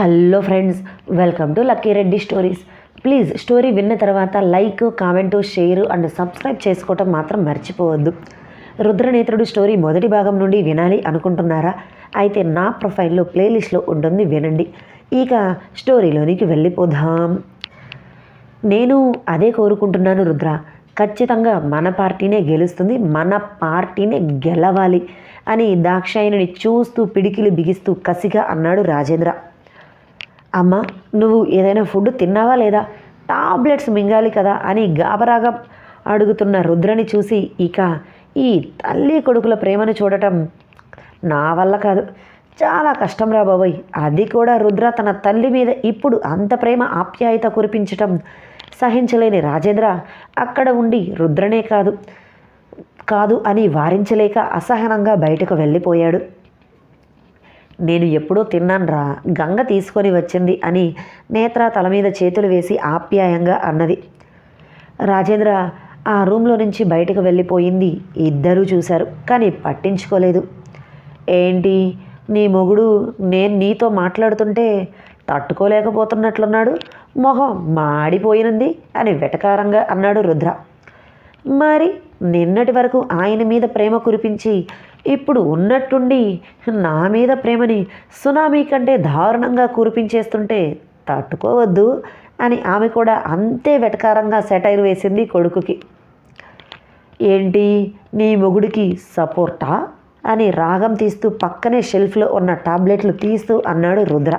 Hello friends welcome to Lucky Reddy stories. Please story విన్న తర్వాత like comment share and subscribe చేసుకోవటం మాత్రం మర్చిపోవద్దు. రుద్రనేత్రుడు స్టోరీ మొదటి భాగం నుండి వినాలి అనుకుంటున్నారా? అయితే నా ప్రొఫైల్లో ప్లేలిస్ట్లో ఉంటుంది వినండి. ఇక స్టోరీలోనికి వెళ్ళిపోదాం. నేను అదే కోరుకుంటున్నాను రుద్ర. ఖచ్చితంగా మన పార్టీనే గెలుస్తుంది మన పార్టీనే గెలవాలి అని దాక్షాయణిని చూస్తూ పిడికిలు బిగిస్తూ కసిగా అన్నాడు రాజేంద్ర. అమ్మ నువ్వు ఏదైనా ఫుడ్ తిన్నావా లేదా? టాబ్లెట్స్ మింగాలి కదా అని గాబరాగా అడుగుతున్న రుద్రని చూసి ఇక ఈ తల్లి కొడుకుల ప్రేమను చూడటం నా వల్ల కాదు. చాలా కష్టం రా బాబోయ్. అది కూడా రుద్ర తన తల్లి మీద ఇప్పుడు అంత ప్రేమ ఆప్యాయత కురిపించటం సహించలేని రాజేంద్ర అక్కడ ఉండి రుద్రనే కాదు కాదు అని వారించలేక అసహనంగా బయటకు వెళ్ళిపోయాడు. నేను ఎప్పుడో తిన్నాన్రా గంగ తీసుకొని వచ్చింది అని నేత్ర తల మీద చేతులు వేసి ఆప్యాయంగా అన్నది. రాజేంద్ర ఆ రూమ్లో నుంచి బయటకు వెళ్ళిపోయింది. ఇద్దరూ చూశారు కానీ పట్టించుకోలేదు. ఏంటి నీ మొగుడు నేను నీతో మాట్లాడుతుంటే తట్టుకోలేకపోతున్నట్లున్నాడు? మొహం మాడిపోయినంది అని వెటకారంగా అన్నాడు రుద్ర. మరి నిన్నటి వరకు ఆయన మీద ప్రేమ కురిపించి ఇప్పుడు ఉన్నట్టుండి నా మీద ప్రేమని సునామీ కంటే దారుణంగా కురిపించేస్తుంటే తట్టుకోవద్దు అని ఆమె కూడా అంతే వెటకారంగా సెటైర్ వేసింది కొడుకుకి. ఏంటి నీ మొగుడికి సపోర్టా? అని రాగం తీస్తూ పక్కనే షెల్ఫ్లో ఉన్న టాబ్లెట్లు తీస్తూ అన్నాడు రుద్ర.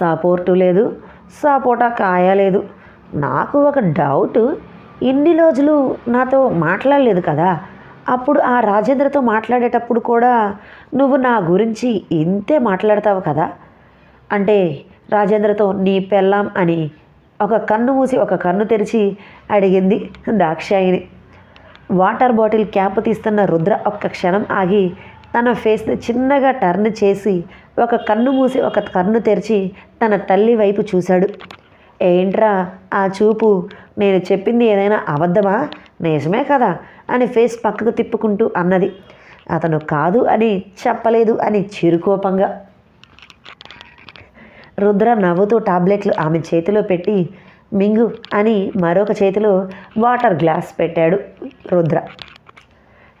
సపోర్టు లేదు సపోటా కాయలేదు. నాకు ఒక డౌట్ ఇన్ని రోజులు నాతో మాట్లాడలేదు కదా. అప్పుడు ఆ రాజేంద్రతో మాట్లాడేటప్పుడు కూడా నువ్వు నా గురించి ఇంతే మాట్లాడతావు కదా. అంటే రాజేంద్రతో నీ పెళ్ళాం అని ఒక కన్ను మూసి ఒక కన్ను తెరిచి అడిగింది దాక్షాయిని వాటర్ బాటిల్ క్యాప్ తీస్తున్న రుద్ర ఒక్క క్షణం ఆగి తన ఫేస్ని చిన్నగా టర్న్ చేసి ఒక కన్ను మూసి ఒక కన్ను తెరిచి తన తల్లి వైపు చూశాడు. ఏంట్రా? ఆ చూపు. నేను చెప్పింది ఏదైనా అబద్ధమా? నిజమే కదా? అని ఫేస్ పక్కకు తిప్పుకుంటూ అన్నది. అతను కాదు అని చెప్పలేదు అని చిరుకోపంగా. రుద్ర నవ్వుతూ టాబ్లెట్లు ఆమె చేతిలో పెట్టి మింగు అని మరొక చేతిలో వాటర్ గ్లాస్ పెట్టాడు రుద్ర.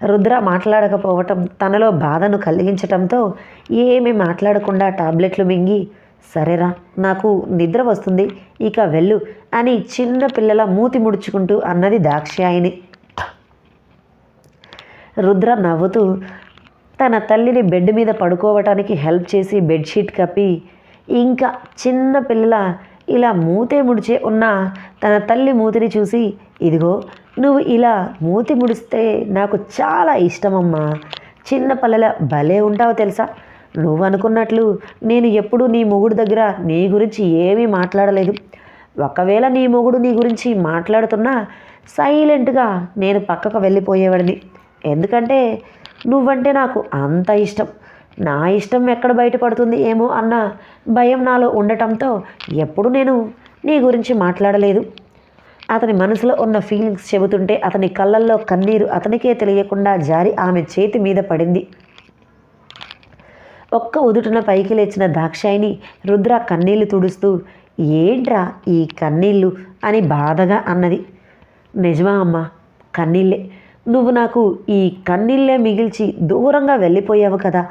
రుద్ర మాట్లాడకపోవటం తనలో బాధను కలిగించటంతో ఏమీ మాట్లాడకుండా టాబ్లెట్లు మింగి సరేరా నాకు నిద్ర వస్తుంది ఇక వెళ్ళు అని చిన్న పిల్లల మూతి ముడుచుకుంటూ అన్నది దాక్షాయిని రుద్ర నవ్వుతూ తన తల్లిని బెడ్ మీద పడుకోవటానికి హెల్ప్ చేసి బెడ్షీట్ కప్పి ఇంకా చిన్న పిల్లల ఇలా మూతే ముడిచే ఉన్న తన తల్లి మూతిని చూసి ఇదిగో నువ్వు ఇలా మూతి ముడిస్తే నాకు చాలా ఇష్టమమ్మా. చిన్న పిల్లల భలే ఉంటావు తెలుసా? నువ్వు అనుకున్నట్లు నేను ఎప్పుడూ నీ మొగుడు దగ్గర నీ గురించి ఏమీ మాట్లాడలేదు. ఒకవేళ నీ మొగుడు నీ గురించి మాట్లాడుతున్నా సైలెంట్గా నేను పక్కకు వెళ్ళిపోయేవాడిని. ఎందుకంటే నువ్వంటే నాకు అంత ఇష్టం. నా ఇష్టం ఎక్కడ బయటపడుతుంది ఏమో అన్న భయం నాలో ఉండటంతో ఎప్పుడు నేను నీ గురించి మాట్లాడలేదు. అతని మనసులో ఉన్న ఫీలింగ్స్ చెబుతుంటే అతని కళ్ళల్లో కన్నీరు అతనికే తెలియకుండా జారి ఆమె చేతి మీద పడింది. ఒక్క ఉదుటున పైకి లేచిన దాక్షాయిని రుద్ర కన్నీళ్ళు తుడుస్తూ ఏంట్రా ఈ కన్నీళ్ళు అని బాధగా అన్నది. నిజమా అమ్మ కన్నీళ్ళే నువ్వు నాకు ఈ కన్నీళ్ళే మిగిల్చి దూరంగా వెళ్ళిపోయావు కదా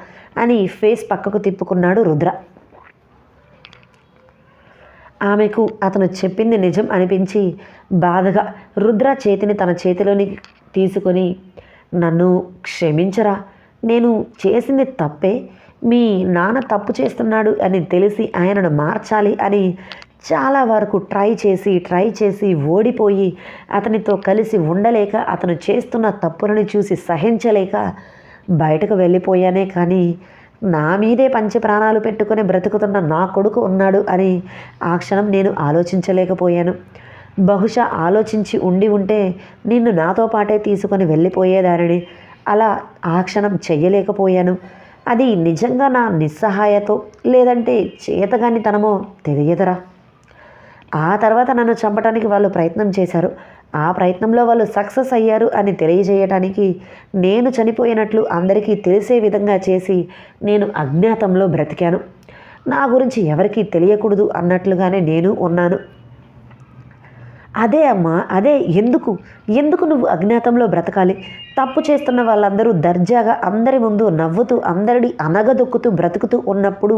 అని ఫేస్ పక్కకు తిప్పుకున్నాడు రుద్ర. ఆమెకు అతను చెప్పింది నిజం అనిపించి బాధగా రుద్ర చేతిని తన చేతిలోని తీసుకొని నన్ను క్షమించరా. నేను చేసింది తప్పే. మీ నాన్న తప్పు చేస్తున్నాడు అని తెలిసి ఆయనను మార్చాలి అని చాలా వరకు ట్రై చేసి ట్రై చేసి ఓడిపోయి అతనితో కలిసి ఉండలేక అతను చేస్తున్న తప్పులను చూసి సహించలేక బయటకు వెళ్ళిపోయానే కానీ నా మీదే పంచ ప్రాణాలు పెట్టుకుని బ్రతుకుతున్న నా కొడుకు ఉన్నాడు అని ఆ క్షణం నేను ఆలోచించలేకపోయాను. బహుశా ఆలోచించి ఉండి ఉంటే నిన్ను నాతో పాటే తీసుకొని వెళ్ళిపోయేదానిని. అలా ఆ క్షణం చెయ్యలేకపోయాను అది నిజంగా నా నిస్సహాయతో లేదంటే చేతగానితనమో తెలియదురా. ఆ తర్వాత నన్ను చంపడానికి వాళ్ళు ప్రయత్నం చేశారు. ఆ ప్రయత్నంలో వాళ్ళు సక్సెస్ అయ్యారు అని తెలియజేయటానికి నేను చనిపోయినట్లు అందరికీ తెలిసే విధంగా చేసి నేను అజ్ఞాతంలో బ్రతికాను. నా గురించి ఎవరికీ తెలియకూడదు అన్నట్లుగానే నేను ఉన్నాను. అదే అమ్మా అదే ఎందుకు? ఎందుకు నువ్వు అజ్ఞాతంలో బ్రతకాలి? తప్పు చేస్తున్న వాళ్ళందరూ దర్జాగా అందరి ముందు నవ్వుతూ అందరిని అనగదొక్కుతూ బ్రతుకుతూ ఉన్నప్పుడు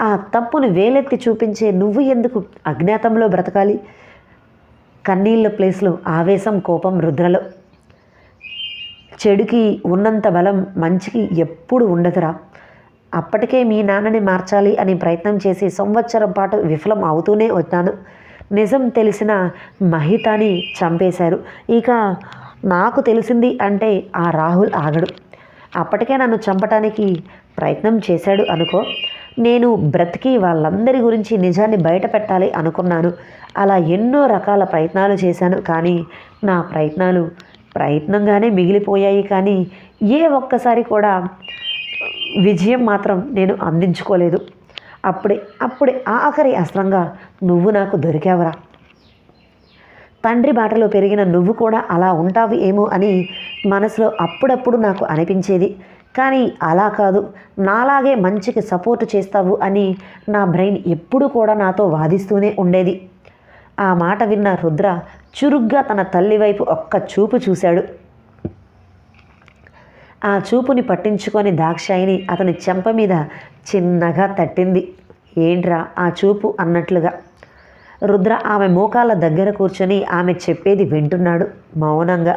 ఆ తప్పును వేలెత్తి చూపించే నువ్వు ఎందుకు అజ్ఞాతంలో బ్రతకాలి? కన్నీళ్ళ ప్లేస్లో ఆవేశం కోపం రుద్రలో. చెడుకి ఉన్నంత బలం మంచికి ఎప్పుడు ఉండదురా. అప్పటికే మీ నాన్నని మార్చాలి అని ప్రయత్నం చేసి సంవత్సరం పాటు విఫలం అవుతూనే వచ్చాను. నిజం తెలిసిన మహితాని చంపేశారు. ఇక నాకు తెలిసింది అంటే ఆ రాహుల్ ఆగడు. అప్పటికే నన్ను చంపటానికి ప్రయత్నం చేశాడు అనుకో. నేను బ్రతికి వాళ్ళందరి గురించి నిజాన్ని బయట పెట్టాలి అనుకున్నాను. అలా ఎన్నో రకాల ప్రయత్నాలు చేశాను కానీ నా ప్రయత్నాలు ప్రయత్నంగానే మిగిలిపోయాయి కానీ ఏ ఒక్కసారి కూడా విజయం మాత్రం నేను అందించుకోలేదు. అప్పుడే అప్పుడే ఆఖరి అస్త్రంగా నువ్వు నాకు దొరికావరా. తండ్రి బాటలో పెరిగిన నువ్వు కూడా అలా ఉంటావు ఏమో అని మనసులో అప్పుడప్పుడు నాకు అనిపించేది. కానీ అలా కాదు నాలాగే మంచికి సపోర్ట్ చేస్తావు అని నా బ్రెయిన్ ఎప్పుడూ కూడా నాతో వాదిస్తూనే ఉండేది. ఆ మాట విన్న రుద్ర చురుగ్గా తన తల్లి వైపు ఒక్క చూపు చూశాడు. ఆ చూపుని పట్టించుకొని దాక్షాయిని అతని చెంప మీద చిన్నగా తట్టింది. ఏంట్రా ఆ చూపు? అన్నట్లుగా. రుద్ర ఆమె మోకాళ్ళ దగ్గర కూర్చొని ఆమె చెప్పేది వింటున్నాడు మౌనంగా.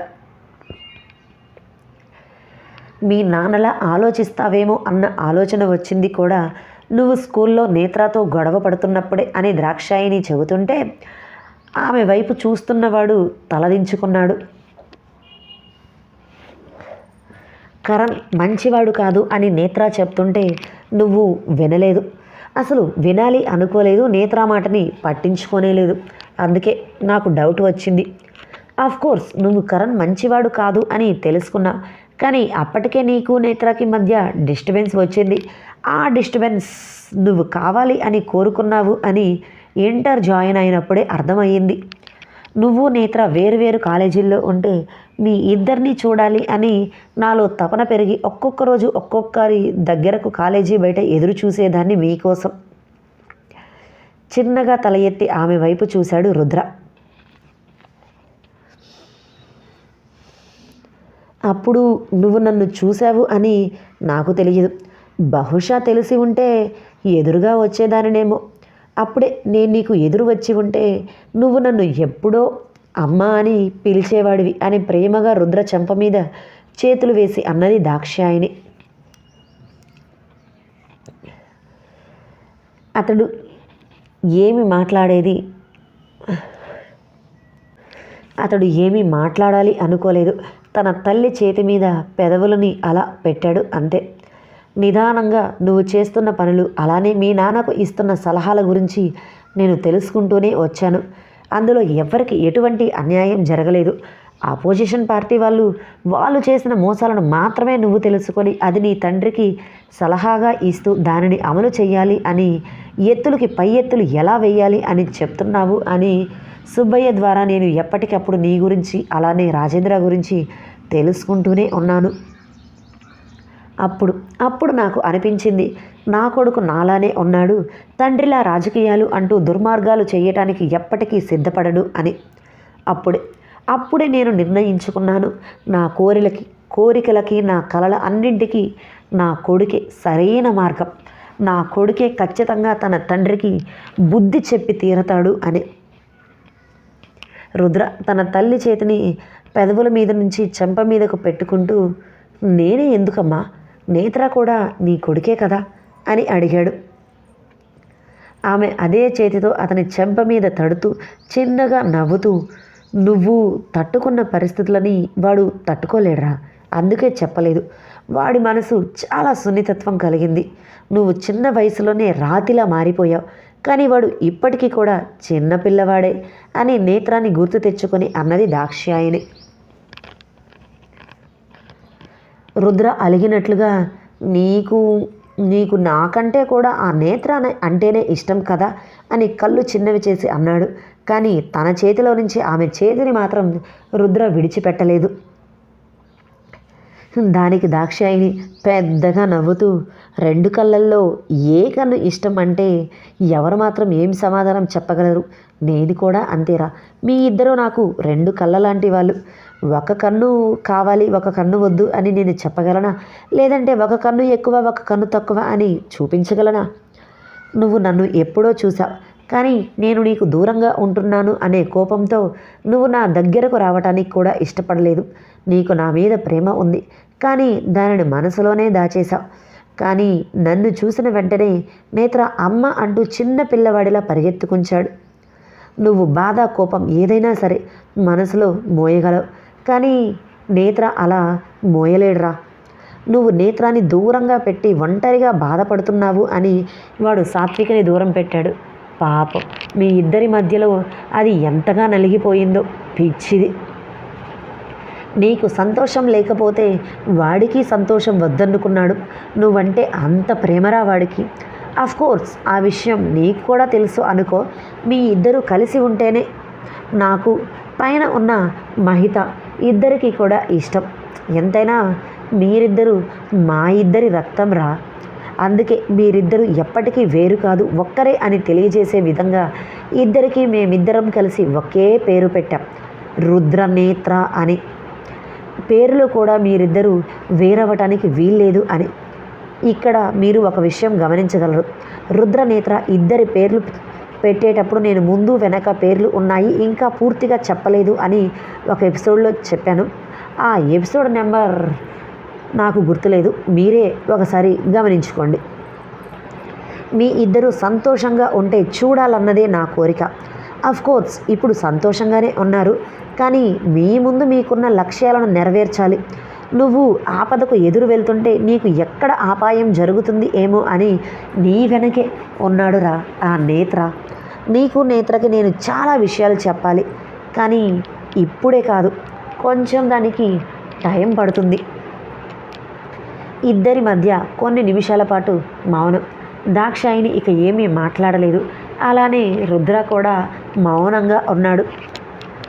మీ నాన్నలా ఆలోచిస్తావేమో? అన్న ఆలోచన వచ్చింది కూడా. నువ్వు స్కూల్లో నేత్రాతో గొడవ పడుతున్నప్పుడే అని ద్రాక్షాయిని చెబుతుంటే ఆమె వైపు చూస్తున్నవాడు తలదించుకున్నాడు. కరణ్ మంచివాడు కాదు అని నేత్ర చెప్తుంటే నువ్వు వినలేదు. అసలు వినాలి అనుకోలేదు నేత్ర మాటని పట్టించుకోనే లేదు. అందుకే నాకు డౌట్ వచ్చింది. ఆఫ్ కోర్స్ నువ్వు కరణ్ మంచివాడు కాదు అని తెలుసుకున్నా. కానీ అప్పటికే నీకు నేత్రకి మధ్య డిస్టర్బెన్స్ వచ్చింది. ఆ డిస్టర్బెన్స్ నువ్వు కావాలి అని కోరుకున్నావు అని ఇంటర్ జాయిన్ అయినప్పుడే అర్థమయ్యింది. నువ్వు నేత్ర వేరువేరు కాలేజీల్లో ఉంటే మీ ఇద్దరిని చూడాలి అని నాలో తపన పెరిగి ఒక్కొక్క రోజు ఒక్కొక్కరి దగ్గరకు కాలేజీ బయట ఎదురు చూసేదాన్ని మీకోసం. చిన్నగా తల ఎత్తి ఆమె వైపు చూశాడు రుద్ర. అప్పుడు నువ్వు నన్ను చూశావు అని నాకు తెలియదు. బహుశా తెలిసి ఉంటే ఎదురుగా వచ్చేదానినేమో. అప్పుడే నేను నీకు ఎదురు వచ్చి ఉంటే నువ్వు నన్ను ఎప్పుడో అమ్మ అని పిలిచేవాడివి అని ప్రేమగా రుద్ర చెంప మీద చేతులు వేసి అన్నది దాక్షాయిని అతడు ఏమి మాట్లాడేది? అతడు ఏమీ మాట్లాడాలి అనుకోలేదు. తన తల్లి చేతి మీద పెదవులని అలా పెట్టాడు అంతే. నిదానంగా నువ్వు చేస్తున్న పనులు అలానే మీ నాన్నకు ఇస్తున్న సలహాల గురించి నేను తెలుసుకుంటూనే వచ్చాను. అందులో ఎవరికి ఎటువంటి అన్యాయం జరగలేదు. ఆపోజిషన్ పార్టీ వాళ్ళు వాళ్ళు చేసిన మోసాలను మాత్రమే నువ్వు తెలుసుకొని అది నీ తండ్రికి సలహాగా ఇస్తూ దానిని అమలు చేయాలి అని ఎత్తులకి పై ఎత్తులు ఎలా వేయాలి అని చెప్తున్నావు అని సుబ్బయ్య ద్వారా నేను ఎప్పటికప్పుడు నీ గురించి అలానే రాజేంద్ర గురించి తెలుసుకుంటూనే ఉన్నాను. అప్పుడు అప్పుడు నాకు అనిపించింది నా కొడుకు నాలానే ఉన్నాడు తండ్రిలా రాజకీయాలు అంటూ దుర్మార్గాలు చేయటానికి ఎప్పటికీ సిద్ధపడడు అని. అప్పుడే అప్పుడే నేను నిర్ణయించుకున్నాను నా కోరిలకి కోరికలకి నా కలల అన్నింటికీ నా కొడుకే సరైన మార్గం. నా కొడుకే ఖచ్చితంగా తన తండ్రికి బుద్ధి చెప్పి తీరతాడు అని. రుద్ర తన తల్లి చేతిని పెదవుల మీద నుంచి చెంప మీదకు పెట్టుకుంటూ నేనే ఎందుకమ్మా నేత్ర కూడా నీ కొడుకే కదా? అని అడిగాడు. ఆమె అదే చేతితో అతని చెంప మీద తడుతూ చిన్నగా నవ్వుతూ నువ్వు తట్టుకున్న పరిస్థితులని వాడు తట్టుకోలేడురా. అందుకే చెప్పలేదు. వాడి మనసు చాలా సున్నితత్వం కలిగింది. నువ్వు చిన్న వయసులోనే రాతిలా మారిపోయావు. కానీ వాడు ఇప్పటికీ కూడా చిన్న పిల్లవాడే అని నేత్రాన్ని గుర్తు తెచ్చుకొని అన్నది దాక్ష్యాయని రుద్ర అలిగినట్లుగా నీకు నీకు నాకంటే కూడా ఆ నేత్ర అంటేనే ఇష్టం కదా అని కళ్ళు చిన్నవి చేసి అన్నాడు. కానీ తన చేతిలో నుంచి ఆమె చేతిని మాత్రం రుద్ర విడిచిపెట్టలేదు. దానికి దాక్షాయిని పెద్దగా నవ్వుతూ రెండు కళ్ళల్లో ఏ కన్ను ఇష్టం అంటే ఎవరు మాత్రం ఏం సమాధానం చెప్పగలరు? నేను కూడా అంతేరా. మీ ఇద్దరు నాకు రెండు కళ్ళ లాంటి వాళ్ళు. ఒక కన్ను కావాలి ఒక కన్ను వద్దు అని నేను చెప్పగలనా? లేదంటే ఒక కన్ను ఎక్కువ ఒక కన్ను తక్కువ అని చూపించగలనా? నువ్వు నన్ను ఎప్పుడో చూసావు. కానీ నేను నీకు దూరంగా ఉంటున్నాను అనే కోపంతో నువ్వు నా దగ్గరకు రావటానికి కూడా ఇష్టపడలేదు. నీకు నా మీద ప్రేమ ఉంది. కానీ దానిని మనసులోనే దాచేశావు. కానీ నన్ను చూసిన వెంటనే నేత్ర అమ్మ అంటూ చిన్న పిల్లవాడిలా పరిగెత్తుకుంచాడు. నువ్వు బాధ కోపం ఏదైనా సరే మనసులో మోయగలవు. కానీ నేత్ర అలా మోయలేడురా. నువ్వు నేత్రాన్ని దూరంగా పెట్టి ఒంటరిగా బాధపడుతున్నావు అని వాడు సాత్వికని దూరం పెట్టాడు. పాపం మీ ఇద్దరి మధ్యలో అది ఎంతగా నలిగిపోయిందో పిచ్చిది. నీకు సంతోషం లేకపోతే వాడికి సంతోషం వద్దనుకున్నాడు. నువ్వంటే అంత ప్రేమరా వాడికి. కోర్స్ ఆ విషయం నీకు కూడా తెలుసు అనుకో. మీ ఇద్దరు కలిసి ఉంటేనే నాకు పైన ఉన్న మహిత ఇద్దరికి కూడా ఇష్టం. ఎంతైనా మీరిద్దరూ మా ఇద్దరి రక్తం రా. అందుకే మీరిద్దరూ ఎప్పటికీ వేరు కాదు ఒక్కరే అని తెలియజేసే విధంగా ఇద్దరికీ మేమిద్దరం కలిసి ఒకే పేరు పెట్టాం. రుద్రనేత్ర అని. పేరులో కూడా మీరిద్దరూ వేరవటానికి వీల్లేదు అని. ఇక్కడ మీరు ఒక విషయం గమనించగలరు. రుద్రనేత్ర ఇద్దరి పేర్లు పెట్టేటప్పుడు నేను ముందు వెనక పేర్లు ఉన్నాయి ఇంకా పూర్తిగా చెప్పలేదు అని ఒక ఎపిసోడ్లో చెప్పాను. ఆ ఎపిసోడ్ నెంబర్ నాకు గుర్తులేదు. మీరే ఒకసారి గమనించుకోండి. మీ ఇద్దరు సంతోషంగా ఉంటే చూడాలన్నదే నా కోరిక. కోర్స్ ఇప్పుడు సంతోషంగానే ఉన్నారు. కానీ మీ ముందు మీకున్న లక్ష్యాలను నెరవేర్చాలి. నువ్వు ఆపదకు ఎదురు వెళ్తుంటే నీకు ఎక్కడ అపాయం జరుగుతుంది ఏమో అని నీ వెనకే ఉన్నాడురా ఆ నేత్ర. నీకు నేత్రకి నేను చాలా విషయాలు చెప్పాలి. కానీ ఇప్పుడే కాదు కొంచెం దానికి టైం పడుతుంది. ఇద్దరి మధ్య కొన్ని నిమిషాల పాటు మౌనం. దాక్షాయిని ఇక ఏమీ మాట్లాడలేదు. అలానే రుద్ర కూడా మౌనంగా ఉన్నాడు.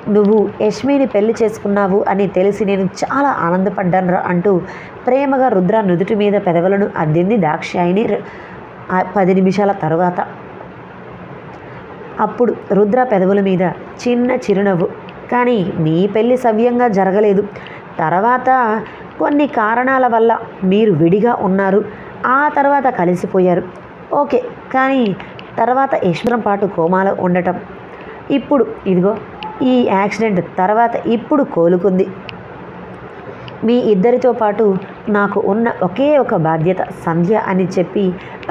నువ్వు యష్మిని పెళ్ళి చేసుకున్నావు అని తెలిసి నేను చాలా ఆనందపడ్డాను అంటూ ప్రేమగా రుద్ర నుదుటి మీద పెదవులను అద్దింది దాక్షాయిని పది నిమిషాల తరువాత. అప్పుడు రుద్ర పెదవుల మీద చిన్న చిరునవ్వు. కానీ నీ పెళ్ళి సవ్యంగా జరగలేదు. తర్వాత కొన్ని కారణాల వల్ల మీరు విడిగా ఉన్నారు. ఆ తర్వాత కలిసిపోయారు. ఓకే కానీ తర్వాత యశ్వరం పాటు కోమాలో ఉండటం. ఇప్పుడు ఇదిగో ఈ యాక్సిడెంట్ తర్వాత ఇప్పుడు కోలుకుంది. మీ ఇద్దరితో పాటు నాకు ఉన్న ఒకే ఒక బాధ్యత సంధ్య అని చెప్పి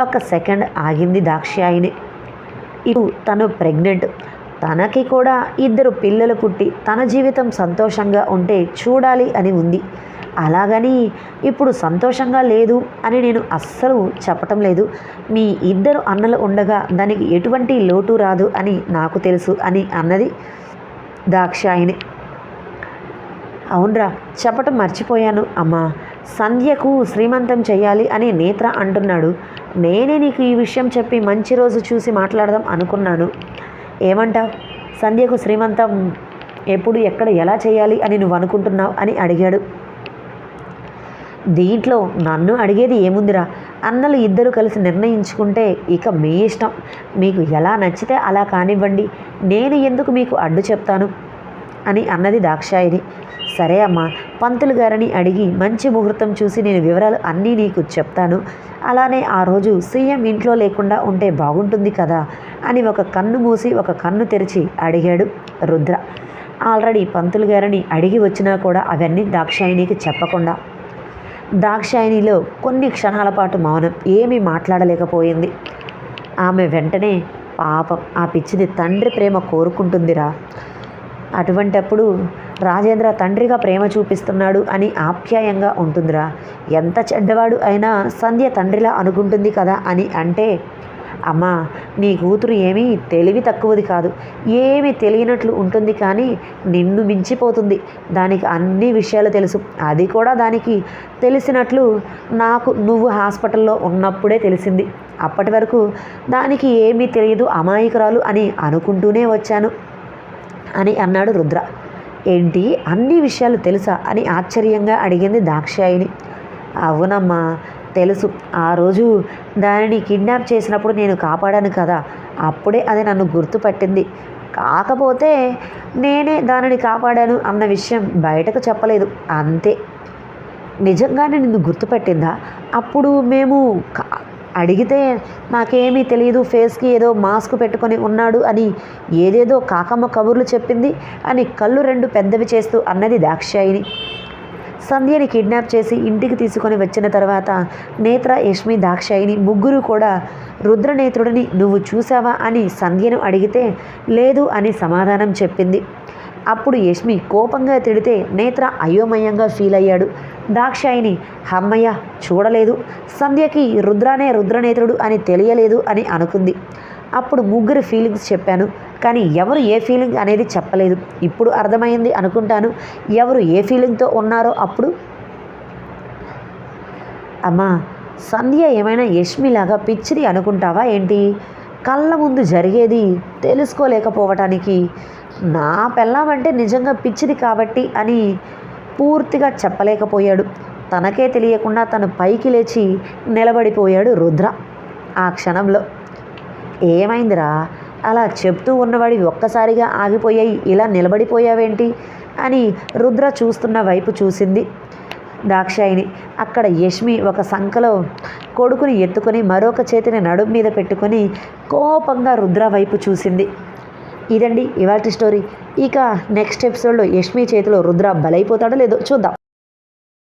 ఒక సెకండ్ ఆగింది దాక్షాయిని ఇటు తను ప్రెగ్నెంట్. తనకి కూడా ఇద్దరు పిల్లలు పుట్టి తన జీవితం సంతోషంగా ఉంటే చూడాలి అని ఉంది. అలాగని ఇప్పుడు సంతోషంగా లేదు అని నేను అస్సలు చెప్పటం లేదు. మీ ఇద్దరు అన్నలు ఉండగా దానికి ఎటువంటి లోటు రాదు అని నాకు తెలుసు అని అన్నది దాక్షాయిని అవునరా చెప్పటం మర్చిపోయాను అమ్మా. సంధ్యకు శ్రీమంతం చేయాలి అని నేత్ర అంటున్నాడు. నేనే నీకు ఈ విషయం చెప్పి మంచి రోజు చూసి మాట్లాడదాం అనుకున్నాను. ఏమంటావు? సంధ్యకు శ్రీమంతం ఎప్పుడు ఎక్కడ ఎలా చేయాలి అని నువ్వు అనుకుంటున్నావు అని అడిగాడు. దీంట్లో నన్ను అడిగేది ఏముందిరా? అన్నలు ఇద్దరు కలిసి నిర్ణయించుకుంటే ఇక మీ ఇష్టం. మీకు ఎలా నచ్చితే అలా కానివ్వండి. నేను ఎందుకు మీకు అడ్డు చెప్తాను? అని అన్నది దాక్షాయిని సరే అమ్మా పంతులు గారిని అడిగి మంచి ముహూర్తం చూసి నేను వివరాలు అన్నీ నీకు చెప్తాను. అలానే ఆ రోజు సీఎం ఇంట్లో లేకుండా ఉంటే బాగుంటుంది కదా? అని ఒక కన్ను మూసి ఒక కన్ను తెరిచి అడిగాడు రుద్ర. ఆల్రెడీ పంతులు గారిని అడిగి వచ్చినా కూడా అవన్నీ దాక్షాయినికి చెప్పకుండా దాక్షాయణిలో కొన్ని క్షణాల పాటు మౌనం ఏమీ మాట్లాడలేకపోయింది. ఆమె వెంటనే పాపం ఆ పిచ్చిది తండ్రి ప్రేమ కోరుకుంటుందిరా. అటువంటప్పుడు రాజేంద్ర తండ్రిగా ప్రేమ చూపిస్తున్నాడు అని ఆప్యాయంగా ఉంటుందిరా. ఎంత చెడ్డవాడు అయినా సంధ్య తండ్రిలా అనుకుంటుంది కదా అని అంటే అమ్మా నీ కూతురు ఏమీ తెలివి తక్కువది కాదు. ఏమీ తెలియనట్లు ఉంటుంది కానీ నిన్ను మించిపోతుంది. దానికి అన్ని విషయాలు తెలుసు. అది కూడా దానికి తెలిసినట్లు నాకు నువ్వు హాస్పిటల్లో ఉన్నప్పుడే తెలిసింది. అప్పటి వరకు దానికి ఏమీ తెలియదు అమాయకురాలు అని అనుకుంటూనే వచ్చాను అని అన్నాడు రుద్ర. ఏంటి? అన్ని విషయాలు తెలుసా? అని ఆశ్చర్యంగా అడిగింది దాక్షాయిని అవునమ్మా తెలుసు. ఆ రోజు దానిని కిడ్నాప్ చేసినప్పుడు నేను కాపాడాను కదా. అప్పుడే అది నన్ను గుర్తుపట్టింది. కాకపోతే నేనే దానిని కాపాడాను అన్న విషయం బయటకు చెప్పలేదు. అంతే. నిజంగానే నిన్ను గుర్తుపెట్టిందా? అప్పుడు మేము అడిగితే నాకేమీ తెలియదు ఫేస్కి ఏదో మాస్క్ పెట్టుకొని ఉన్నాడు అని ఏదేదో కాకమ్మ కబుర్లు చెప్పింది అని కళ్ళు రెండు పెద్దవి చేస్తూ అన్నది దాక్షాయిని సంధ్యని కిడ్నాప్ చేసి ఇంటికి తీసుకొని వచ్చిన తర్వాత నేత్ర యష్మి దాక్షాయిని ముగ్గురు కూడా రుద్రనేత్రుడిని నువ్వు చూసావా అని సంధ్యను అడిగితే లేదు అని సమాధానం చెప్పింది. అప్పుడు యష్మి కోపంగా తిడితే నేత్ర అయోమయంగా ఫీల్ అయ్యాడు. దాక్షాయిని హమ్మయ్య చూడలేదు. సంధ్యకి రుద్రానే రుద్రనేత్రుడు అని తెలియలేదు అని అనుకుంది. అప్పుడు ముగ్గురు ఫీలింగ్స్ చెప్పాను. కానీ ఎవరు ఏ ఫీలింగ్ అనేది చెప్పలేదు. ఇప్పుడు అర్థమైంది అనుకుంటాను. ఎవరు ఏ ఫీలింగ్తో ఉన్నారో అప్పుడు? అమ్మా సంధ్య ఏమైనా యష్మిలాగా పిచ్చిది అనుకుంటావా ఏంటి? కళ్ళ ముందు జరిగేది తెలుసుకోలేకపోవటానికి నా పెళ్ళామంటే నిజంగా పిచ్చిది కాబట్టి అని పూర్తిగా చెప్పలేకపోయాడు. తనకే తెలియకుండా తను పైకి లేచి నిలబడిపోయాడు రుద్ర ఆ క్షణంలో. ఏమైందిరా? అలా చెప్తూ ఉన్నవాడి ఒక్కసారిగా ఆగిపోయాయి. ఇలా నిలబడిపోయావేంటి? అని రుద్ర చూస్తున్న వైపు చూసింది దాక్షాయిని అక్కడ యష్మి ఒక సంఖలో కొడుకుని ఎత్తుకొని మరొక చేతిని నడుం మీద పెట్టుకొని కోపంగా రుద్ర వైపు చూసింది. ఇదండి ఇవాటి స్టోరీ. ఇక నెక్స్ట్ ఎపిసోడ్లో యష్మి చేతిలో రుద్ర బలైపోతాడో లేదో చూద్దాం.